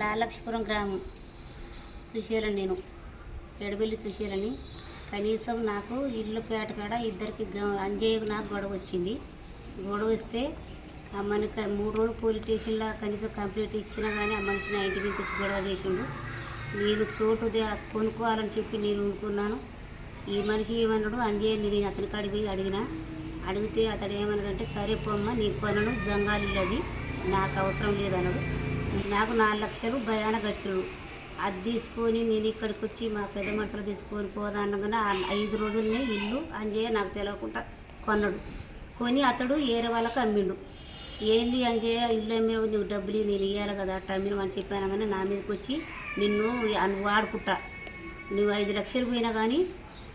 లాలక్ష్పురం గ్రామం. సుశీలని నేను. ఎడబెల్లి సుశీలని. కనీసం నాకు ఇల్లు పేట కాడ ఇద్దరికి అంజయ్యకు నాకు గొడవ వచ్చింది. గొడవ వస్తే ఆ మనకి మూడు రోజులు పోలీస్ స్టేషన్లో కనీసం కంప్లీట్ ఇచ్చినా కానీ ఆ మనిషి నా ఇంటి మీదకి వచ్చి గొడవ చేసిండు. నేను చోటు కొనుక్కోవాలని చెప్పి నేను అనుకున్నాను ఈ మనిషి ఏమన్నాడు? అంజయ్య నేను అతని కాడికి పోయి అడిగినా. అడిగితే అతడు ఏమన్నాడంటే సరే పొమ్మ నీకు కొనను జంగాలి అది నాకు అవసరం లేదన్నాడు నాకు నాలుగు లక్షలు భయాన కట్టాడు. అది తీసుకొని నేను ఇక్కడికి వచ్చి మా పెద్ద మనుషులు తీసుకొని పోదా ఐదు రోజులనే ఇల్లు అంజయ్య నాకు తెలియకుండా కొన్నాడు. కొని అతడు ఏరే వాళ్ళకి అమ్మిండు. ఏంది అంజయ్య ఇల్లు అమ్మేవు నువ్వు డబ్బులు నేను ఇవ్వాలి కదా అట్ట అమ్మిను అని చెప్పాను కానీ నా మీదకి వచ్చి నిన్ను వాడుకుంటా. నువ్వు ఐదు లక్షలు పోయినా కానీ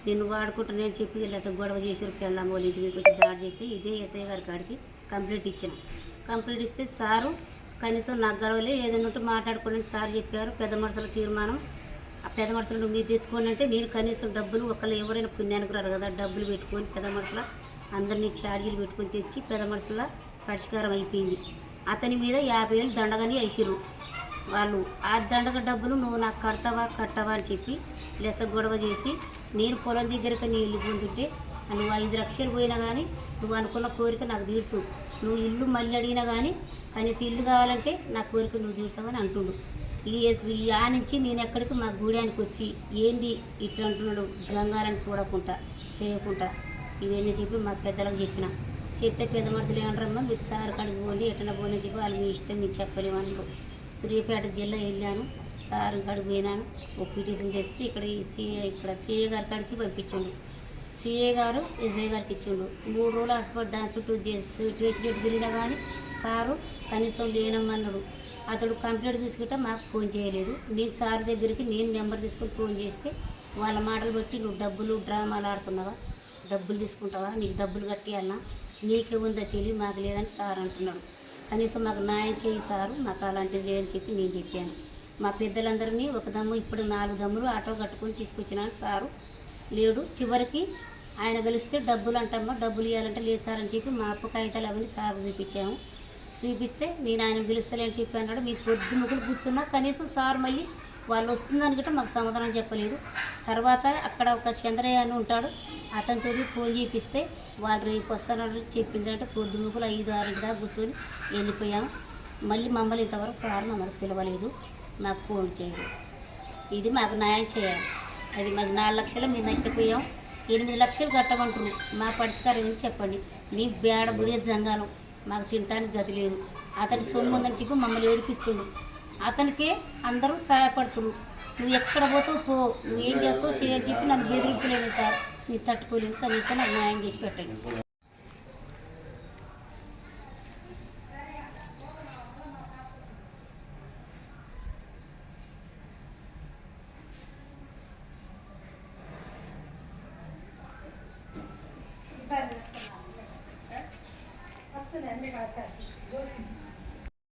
నేను వాడుకుంటా నేను చెప్పి ఇలా గొడవ చేసి పెళ్ళాము వాళ్ళ ఇంటి మీదకి వచ్చి దాడి చేస్తే ఇదే ఎస్ఐ గారి కాడికి కంప్లీట్ ఇచ్చాను. కంప్లీట్ ఇస్తే సారు కనీసం నాకు గర్వలే ఏదైనా ఉంటే మాట్లాడుకోండి సార్ చెప్పారు పెద్ద మనుషుల తీర్మానం. ఆ పెద్ద మనుషులు మీరు తెచ్చుకోండి అంటే నేను కనీసం డబ్బులు ఒకళ్ళు ఎవరైనా పుణ్యానికి రారు కదా డబ్బులు పెట్టుకొని పెద్ద మనుషుల అందరినీ ఛార్జీలు పెట్టుకొని తెచ్చి పెద్ద మనుషుల పరిష్కారం అయిపోయింది. అతని మీద యాభై వేలు దండగని వేసిరు వాళ్ళు. ఆ దండగ డబ్బులు నువ్వు నాకు కడతావా కట్టవా అని చెప్పి లెస గొడవ చేసి నేను పొలం దగ్గరకు నీ ఇల్లు పొందుంటే నువ్వు ఐదు లక్షలు పోయినా కానీ నువ్వు అనుకున్న కోరిక నాకు తీర్చు. నువ్వు ఇల్లు మళ్ళీ అడిగినా కానీ కనీసం ఇల్లు కావాలంటే నా కోరిక నువ్వు తీర్చావని అంటుండు. ఈ ఆ నుంచి నేను ఎక్కడికి మా గూడానికి వచ్చి ఏంది ఇట్లా అంటున్నాడు జంగాలని చూడకుండా చేయకుండా. ఇవన్నీ చెప్పి మా పెద్దలకు చెప్పిన. చెప్తే పెద్ద మనుషులు ఏమంటారమ్మా మీరు చారు కాడికి పోండి ఎట్లా పోనీ చెప్పి వాళ్ళు మీ ఇష్టం మీరు చెప్పలేము సూర్యాపేట జిల్లా వెళ్ళాను. సార్ కాడికి పోయినాను. ఒక పిటిషన్ తెస్తే ఇక్కడ ఈ సీఏ ఇక్కడ సీఏ గారి కాడికి పంపించండు. సీఏ గారు ఎస్ఐ గారికి ఇచ్చిండు. మూడు రోజులు హాస్పిటల్ దాని చుట్టూ చేసి టెస్ట్ చెట్టు తిరిగినా కానీ సారు కనీసం లేనమ్మన్నాడు అతడు కంప్లైంట్ చూసుకుంటే మాకు ఫోన్ చేయలేదు. నేను సార్ దగ్గరికి నేను నెంబర్ తీసుకొని ఫోన్ చేస్తే వాళ్ళ మాటలు బట్టి నువ్వు డబ్బులు డ్రామాలు ఆడుతున్నావా? డబ్బులు తీసుకుంటావా? నీకు డబ్బులు కట్టేయాలన్నా నీకే ఉందో తెలియ మాకు లేదని సార్ అంటున్నాడు. కనీసం మాకు న్యాయం చేయి సారు మాకు అలాంటిది లేదని చెప్పి నేను చెప్పాను. మా పెద్దలందరినీ ఒక దమ్ము ఇప్పుడు నాలుగు దమ్ములు ఆటో కట్టుకొని తీసుకొచ్చినాను సారు. లేడు. చివరికి ఆయన కలిస్తే డబ్బులు అంటమ్మా డబ్బులు ఇవ్వాలంటే లేదు సార్ అని చెప్పి మా అప్పు కాగితాలు అవన్నీ సార్ చూపించాము. చూపిస్తే నేను ఆయన పిలుస్తలేని చెప్పి అన్నాడు. మీ పొద్దు ముగ్గురు కూర్చున్నా కనీసం సార్ మళ్ళీ వాళ్ళు వస్తుందని గిట్ట మాకు సమాధానం చెప్పలేదు. తర్వాత అక్కడ ఒక చంద్రయ్య అని ఉంటాడు. అతనితో ఫోన్ చేపిస్తే వాళ్ళు రేపు వస్తానని చెప్పిందంటే. పొద్దు ఐదు ఆరు దాకా కూర్చొని వెళ్ళిపోయాం మళ్ళీ మమ్మల్ని ఇంతవరకు సార్ మమ్మల్ని పిలవలేదు. మాకు ఫోన్ చేయలేదు. ఇది మాకు న్యాయం చేయాలి. అది మాకు నాలుగు లక్షలు మేము నష్టపోయాం. ఎనిమిది లక్షలు కట్టమంటారు మా పరిష్కారం ఏంటి చెప్పండి. మీ బేడ బుడే జంగాలం. మాకు తినటానికి గది లేదు. అతని సొమ్ము ఉందని చెప్పి మమ్మల్ని ఏడిపిస్తుంది. అతనికే అందరూ సహాయపడుతున్నారు నువ్వు ఎక్కడ పోతావు పో. నువ్వు ఏం చేస్తావు చేయని చెప్పి నన్ను బెదిరింపలేను సార్. నీ తట్టుకోలేను కనీసం నాకు న్యాయం చేసి పెట్టండి. వస్తుంది?